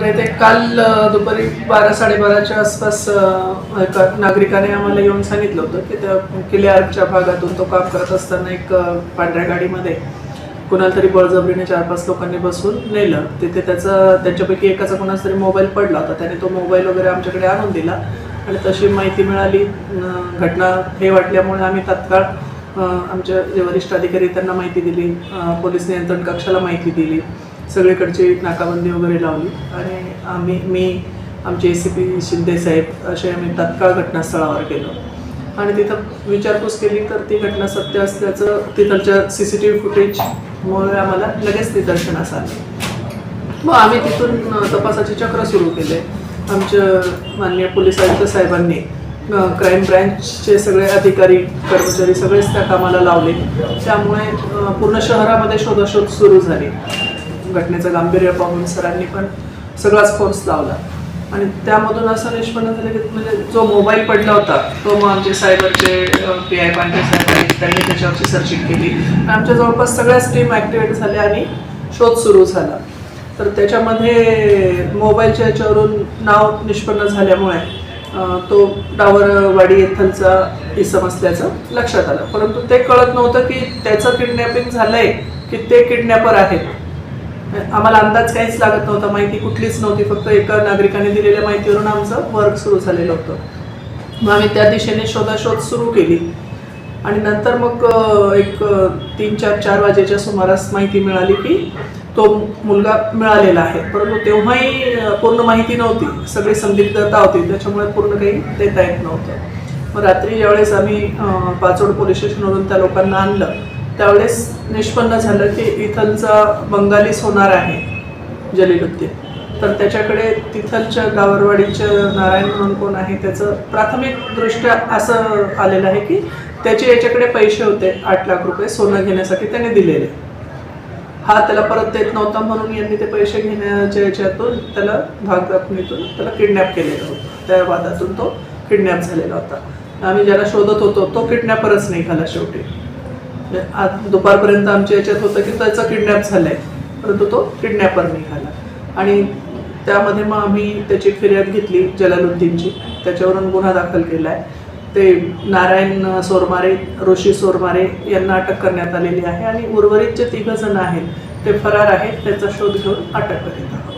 काल दुपारी बारा साडेबाराच्या आसपास एका नागरिकाने आम्हाला येऊन सांगितलं होतं की त्या किल्ले आर्कच्या भागातून तो काम करत असताना एक पांढऱ्या गाडीमध्ये कुणाला तरी बळजबरीने चार पाच लोकांनी बसून नेलं. तिथे त्याचा त्यांच्यापैकी एकाचा कोणाचा तरी मोबाईल पडला होता. त्याने तो मोबाईल वगैरे आमच्याकडे आणून दिला आणि तशी माहिती मिळाली. घटना हे वाटल्यामुळे आम्ही तात्काळ आमच्या जे वरिष्ठ अधिकारी त्यांना माहिती दिली. पोलीस नियंत्रण कक्षाला माहिती दिली. सगळीकडची नाकाबंदी वगैरे लावली. आणि आम्ही मी आमचे ए सी पी शिंदे साहेब असे आम्ही तात्काळ घटनास्थळावर गेलो. आणि तिथं विचारपूस केली तर ती घटना सत्य असल्याचं तिथलच्या सी सी टी व्ही फुटेजमुळे आम्हाला लगेच निदर्शनास आलं. मग आम्ही तिथून तपासाचे चक्र सुरू केले. आमच्या माननीय पोलीस आयुक्त साहेबांनी क्राईम ब्रँचचे सगळे अधिकारी कर्मचारी सगळेच त्या कामाला लावले. त्यामुळे पूर्ण शहरामध्ये शोधाशोध सुरू झाली. घटनेचं गांभीर्य पाहून सरांनी पण सगळाच फोर्स लावला. आणि त्यामधून असं निष्पन्न झालं की म्हणजे जो मोबाईल पडला होता तो मग आमचे सायबरचे पी आय पांडे साहेब आहेत त्यांनी त्याच्यावरची सर्चिंग केली. आणि आमच्या जवळपास सगळ्याच टीम ॲक्टिवेट झाल्या आणि शोध सुरू झाला. तर त्याच्यामध्ये मोबाईलच्या याच्यावरून नाव निष्पन्न झाल्यामुळे तो डावरवाडी येथलचा इसम असल्याचं लक्षात आलं. परंतु ते कळत नव्हतं की त्याचं किडनॅपिंग झालंय की ते किडनॅपर आहेत. आम्हाला अंदाज काहीच लागत नव्हता माहिती कुठलीच नव्हती फक्त एका नागरिकाने दिलेल्या माहितीवरून आमचं वर्क सुरू झालेलं होतं. मग आम्ही त्या दिशेने शोधाशोध सुरू केली. आणि नंतर मग एक तीन चार चार वाजेच्या सुमारास माहिती मिळाली की तो मुलगा मिळालेला आहे. परंतु तेव्हाही पूर्ण माहिती नव्हती. सगळी संदिग्धता होती. त्याच्यामुळे पूर्ण काही देता येत नव्हतं. मग रात्री ज्यावेळेस आम्ही पाचोड पोलीस स्टेशनवरून त्या लोकांना आणलं त्यावेळेस निष्पन्न झालं की इथलचा बंगालीच होणार आहे जलीलुद्दीन. तर त्याच्याकडे तिथलच्या गावरवाडीच्या नारायण म्हणून कोण आहे त्याचं प्राथमिकदृष्ट्या असं आलेलं आहे की त्याचे याच्याकडे पैसे होते आठ लाख रुपये सोनं घेण्यासाठी त्याने दिलेले. हा त्याला परत देत नव्हता म्हणून यांनी ते पैसे घेण्याच्या याच्यातून त्याला भागदापणीतून त्याला किडनॅप केलेलं होतं. त्या वादातून तो किडनॅप झालेला होता. आम्ही ज्याला शोधत होतो तो किडनॅपरच निघाला शेवटी. म्हणजे आज दुपारपर्यंत आमच्या याच्यात होतं की त्याचा किडनॅप झालाय. परंतु तो किडनॅपर निघाला. आणि त्यामध्ये मग आम्ही त्याची फिर्याद घेतली जलालुद्दीनची. त्याच्यावरून गुन्हा दाखल केला आहे ते नारायण सोरमारे ऋषी सोरमारे यांना अटक करण्यात आलेली आहे. आणि उर्वरित जे तिघ जण आहेत ते फरार आहेत. त्याचा शोध घेऊन अटक करीत आहोत.